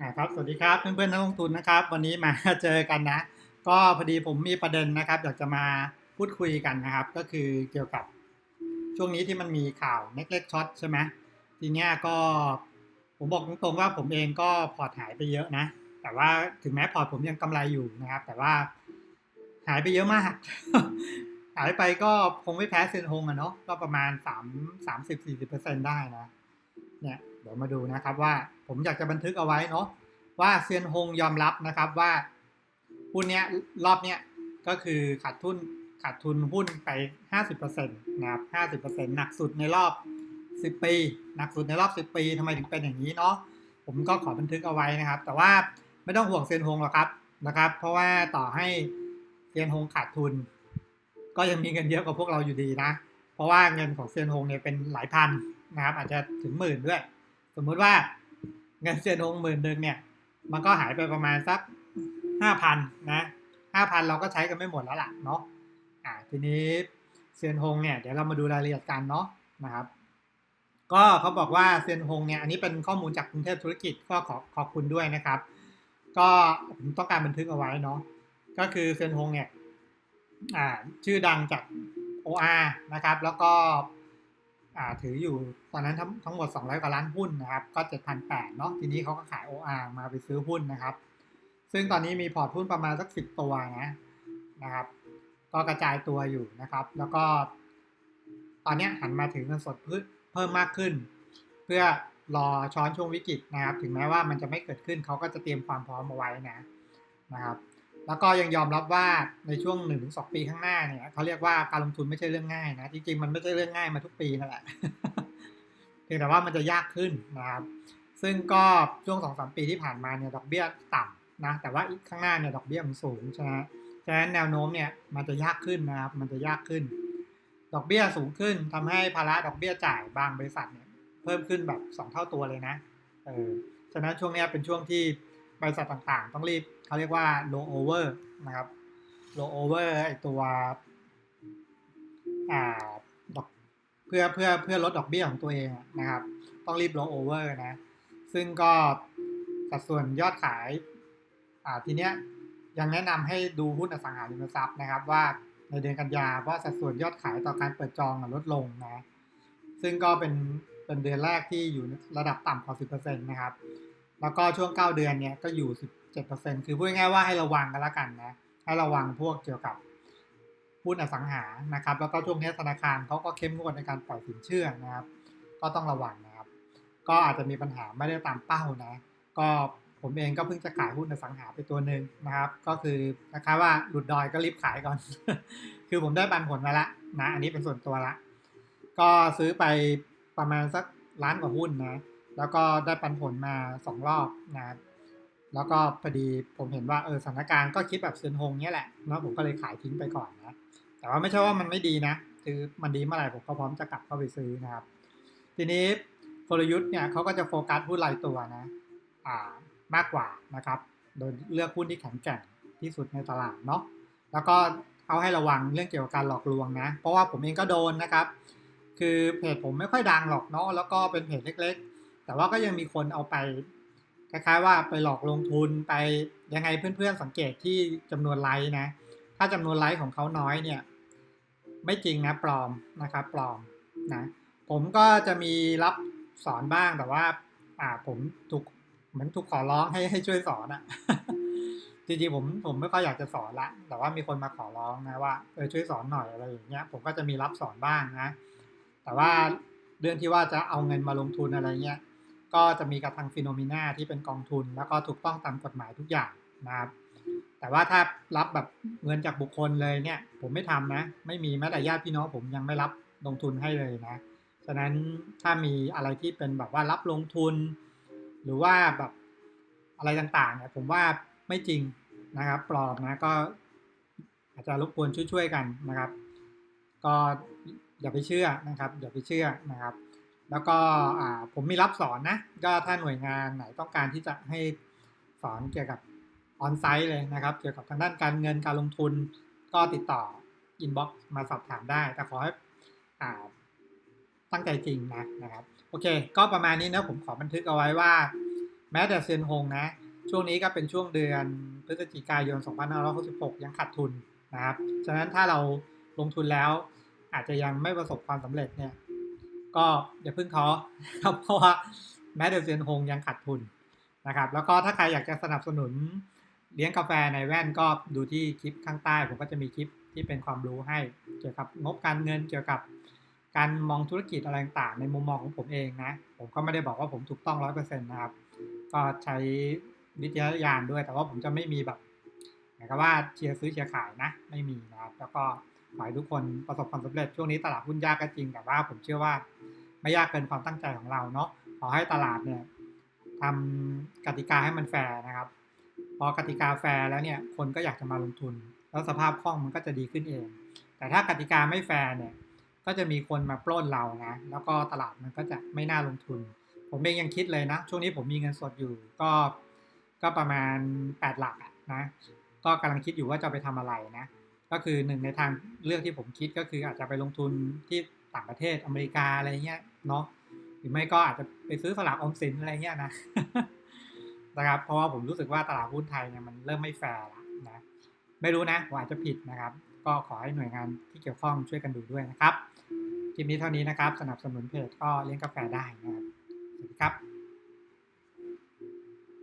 อ่าครับสวัสดีครับเพื่อนๆนักลงทุนนะครับ วันนี้มาเจอกันนะ ก็พอดีผมมีประเด็นนะครับ อยากจะมาพูดคุยกันนะครับ ก็คือเกี่ยวกับช่วงนี้ที่มันมีข่าวเน็กเล็กช็อตใช่ไหมทีเนี้ยก็ผมบอกตรงๆว่าผมเองก็พอร์ตหายไปเยอะนะ แต่ว่าถึงแม้พอร์ตผมยังกำไรอยู่นะครับ แต่ว่าหายไปเยอะมาก หายไปก็คงไม่แพ้เซนฮงอะเนาะก็ประมาณ3 30 40ได้นะ เนี่ยเดี๋ยวมาดูนะครับว่าผมอยากจะบันทึกเอาไว้เนาะว่าเซียนฮงยอมรับนะครับว่าหุ้นเนี้ยรอบเนี้ยก็คือขาดทุนขาดทุนหุ้นไป 50%นะครับ50%หนักสุดในรอบ 10 ปี หนักสุดในรอบ 10 ปีทำไมถึงเป็นอย่างนี้เนาะผมก็ขอบันทึกเอาไว้นะครับ แต่ว่าไม่ต้องห่วงเซียนฮงหรอกครับนะครับ เพราะว่าต่อให้เซียนฮงขาดทุน ก็ยังมีเงินเยอะกว่าพวกเราอยู่ดีนะ เพราะว่าเงินของเซียนฮงเนี่ยเป็นหลายพัน นะครับอาจจะถึงหมื่นด้วย สมมุติว่าเงินเซียนฮงหมื่นหนึ่งเนี่ย มันก็หายไปประมาณสักห้าพันนะห้าพันเราก็ใช้กันไม่หมดแล้วล่ะเนาะอ่าทีนี้เซียนฮงเนี่ยเดี๋ยวเรามาดูรายละเอียดกันเนาะนะครับ ก็เขาบอกว่าเซียนฮงเนี่ยอันนี้เป็นข้อมูลจากกรุงเทพธุรกิจก็ขอขอบคุณด้วยนะครับ ก็ผมต้องการบันทึกเอาไว้เนาะก็คือเซียนฮงเนี่ยอ่าชื่อดังจาก OR นะครับ แล้วก็ ถืออยู่ตอนนั้นทั้งทั้งหมด 200 กว่าล้านหุ้นนะครับ ก็ 7,800เนาะทีนี้เขาก็ขาย OR มาไปซื้อหุ้นนะครับ ซึ่งตอนนี้มีพอร์ตหุ้นประมาณสัก 10 ตัวนะนะครับ ก็กระจายตัวอยู่นะครับ แล้วก็ ตอนนี้หันมาถือเงินสดเพิ่มมากขึ้น เพื่อรอช้อนช่วงวิกฤตนะครับ ถึงแม้ว่ามันจะไม่เกิดขึ้นเขาก็จะเตรียมความพร้อมเอาไว้นะนะครับ แล้วก็ยังยอมรับว่าในช่วง1นถึงสองปีข้างหน้าเนี่ยเขาเรียกว่าการลงทุนไม่ใช่เรื่องง่ายนะจริงๆมันไม่ใช่เรื่องง่ายมาทุกปีนั่นแหละเพียงแต่ว่ามันจะยากขึ้นนะครับ ซึ่งก็ช่วงสองสามปีที่ผ่านมาเนี่ยดอกเบี้ยต่ำนะแต่ว่าข้างหน้าเนี่ยดอกเบี้ยมันสูงใช่ไหมฉะนั้นแนวโน้มเนี่ยมันจะยากขึ้นนะครับ มันจะยากขึ้น ดอกเบี้ยสูงขึ้นทำให้ภาระดอกเบี้ยจ่ายบางบริษัทเนี่ยเพิ่มขึ้นแบบ2เท่าตัวเลยนะเออฉะนั้นช่วงนี้เป็นช่วงที่ บริษัทต่างๆ ต้องรีบเขาเรียกว่า low over นะครับ low over ไอตัวอ่าดอกเพื่อเพื่อเพื่อลดดอกเบี้ยของตัวเองนะครับ ต้องรีบ low over นะ ซึ่งก็สัดส่วนยอดขายอ่าทีเนี้ยยังแนะนำให้ดูหุ้นอสังหาริมทรัพย์นะครับ ว่าในเดือนกันยาว่าสัดส่วนยอดขายต่อการเปิดจองลดลงนะ ซึ่งก็เป็นเป็นเดือนแรกที่อยู่ระดับต่ำกว่า 10%นะครับ แล้วก็ช่วง 9 เดือนเนี่ยก็อยู่ 17%คือพูดง่ายๆว่าให้ระวังกันละกันนะให้ระวังพวกเกี่ยวกับหุ้นอสังหานะครับ แล้วก็ช่วงนี้ธนาคารเขาก็เข้มงวดในการปล่อยสินเชื่อนะครับ ก็ต้องระวังนะครับ ก็อาจจะมีปัญหาไม่ได้ตามเป้านะ ก็ผมเองก็เพิ่งจะขายหุ้นอสังหาไปตัวหนึ่งนะครับ ก็คือนะครับว่าหลุดดอยก็รีบขายก่อน คือผมได้ปันผลมาละนะ อันนี้เป็นส่วนตัวละ ก็ซื้อไปประมาณสักล้านกว่าหุ้นนะ แล้วก็ได้ปันผลมาสองรอบนะครับแล้วก็พอดีผมเห็นว่าเออสถานการณ์ก็คิดแบบเซนฮงเนี้ยแหละแล้วผมก็เลยขายทิ้งไปก่อนนะ แต่ว่าไม่ใช่ว่ามันไม่ดีนะ คือมันดีเมื่อไหร่ผมก็พร้อมจะกลับเข้าไปซื้อนะครับ ทีนี้กลยุทธ์เนี่ยเขาก็จะโฟกัสหุ้นรายตัวนะอ่ามากกว่านะครับ โดยเลือกหุ้นที่แข็งแกร่งที่สุดในตลาดเนาะแล้วก็เอาให้ระวังเรื่องเกี่ยวกับการหลอกลวงนะ เพราะว่าผมเองก็โดนนะครับ คือเพจผมไม่ค่อยดังหรอกเนาะแล้วก็เป็นเพจเล็กๆ แต่ว่าก็ยังมีคนเอาไปคล้ายๆว่าไปหลอกลงทุนไปยังไงเพื่อนๆสังเกตที่จำนวนไลค์นะ ถ้าจำนวนไลค์ของเขาน้อยเนี่ย ไม่จริงนะปลอมนะครับปลอมนะผมก็จะมีรับสอนบ้างแต่ว่า อ่าผมถูกเหมือนถูกขอร้องให้ให้ช่วยสอนอะจริงๆผมผมไม่ค่อยอยากจะสอนละ แต่ว่ามีคนมาขอร้องนะว่าเออช่วยสอนหน่อยอะไรอย่างเงี้ยผมก็จะมีรับสอนบ้างนะ แต่ว่าเรื่องที่ว่าจะเอาเงินมาลงทุนอะไรเงี้ย ก็จะมีกับทางฟิโนมิน่าที่เป็นกองทุน แล้วก็ถูกต้องตามกฎหมายทุกอย่างนะครับ แต่ว่าถ้ารับแบบเงินจากบุคคลเลยเนี่ย ผมไม่ทำนะ ไม่มีแม้แต่ญาติพี่น้องผมยังไม่รับลงทุนให้เลยนะ ฉะนั้นถ้ามีอะไรที่เป็นแบบว่ารับลงทุน หรือว่าแบบอะไรต่างๆเนี่ยผมว่าไม่จริงนะครับปลอมนะก็อาจจะรบกวนช่วยๆกันนะครับ ก็อย่าไปเชื่อนะครับ อย่าไปเชื่อนะครับ แล้วก็ผมมีรับสอนนะ ก็ถ้าหน่วยงานไหนต้องการที่จะให้สอนเกี่ยวกับออนไซต์เลยนะครับ เกี่ยวกับทางด้านการเงินการลงทุนก็ติดต่ออินบ็อกซ์มาสอบถามได้ แต่ขอให้ตั้งใจจริงนะนะครับ โอเค ก็ประมาณนี้นะผมขอบันทึกเอาไว้ว่า แม้แต่เซียนฮงนะ ช่วงนี้ก็เป็นช่วงเดือนพฤศจิกายน 2566 ยังขาดทุนนะครับ ฉะนั้นถ้าเราลงทุนแล้วอาจจะยังไม่ประสบความสำเร็จเนี่ย ก็อย่าเพิ่งท้อครับเพราะว่าแม้แต่เซียนฮงยังขาดทุนนะครับ แล้วก็ถ้าใครอยากจะสนับสนุนเลี้ยงกาแฟในแว่นก็ดูที่คลิปข้างใต้ ผมก็จะมีคลิปที่เป็นความรู้ให้เกี่ยวกับงบการเงินเกี่ยวกับการมองธุรกิจอะไรต่างในมุมมองของผมเองนะ ผมก็ไม่ได้บอกว่าผมถูกต้องร้อยเปอร์เซ็นต์นะครับ ก็ใช้วิจารณญาณด้วย แต่ว่าผมจะไม่มีแบบหมายความว่าเชียร์ซื้อเชียร์ขายนะ ไม่มีนะครับ แล้วก็ ขอให้ทุกคนประสบความสำเร็จช่วงนี้ตลาดหุ้นยากก็จริงแต่ว่าผมเชื่อว่าไม่ยากเกินความตั้งใจของเราเนาะขอให้ตลาดเนี่ยทำกติกาให้มันแฟร์นะครับ พอกติกาแฟร์แล้วเนี่ยคนก็อยากจะมาลงทุน แล้วสภาพคล่องมันก็จะดีขึ้นเอง แต่ถ้ากติกาไม่แฟร์เนี่ยก็จะมีคนมาปล้นเรานะแล้วก็ตลาดมันก็จะไม่น่าลงทุน ผมเองยังคิดเลยนะ ช่วงนี้ผมมีเงินสดอยู่ก็ก็ประมาณ 8 หลักอะนะก็กำลังคิดอยู่ว่าจะไปทำอะไรนะ ก็คือหนึ่งในทางเลือกที่ผมคิดก็คืออาจจะไปลงทุนที่ต่างประเทศอเมริกาอะไรเงี้ยเนาะหรือไม่ก็อาจจะไปซื้อสลากออมสินอะไรเงี้ยนะนะครับ เพราะว่าผมรู้สึกว่าตลาดหุ้นไทยเนี่ยมันเริ่มไม่แฟร์ละนะไม่รู้นะผมอาจจะผิดนะครับ ก็ขอให้หน่วยงานที่เกี่ยวข้องช่วยกันดูด้วยนะครับคลิปนี้เท่านี้นะครับ สนับสนุนเพจก็เลี้ยงกาแฟได้นะครับสวัสดีครับ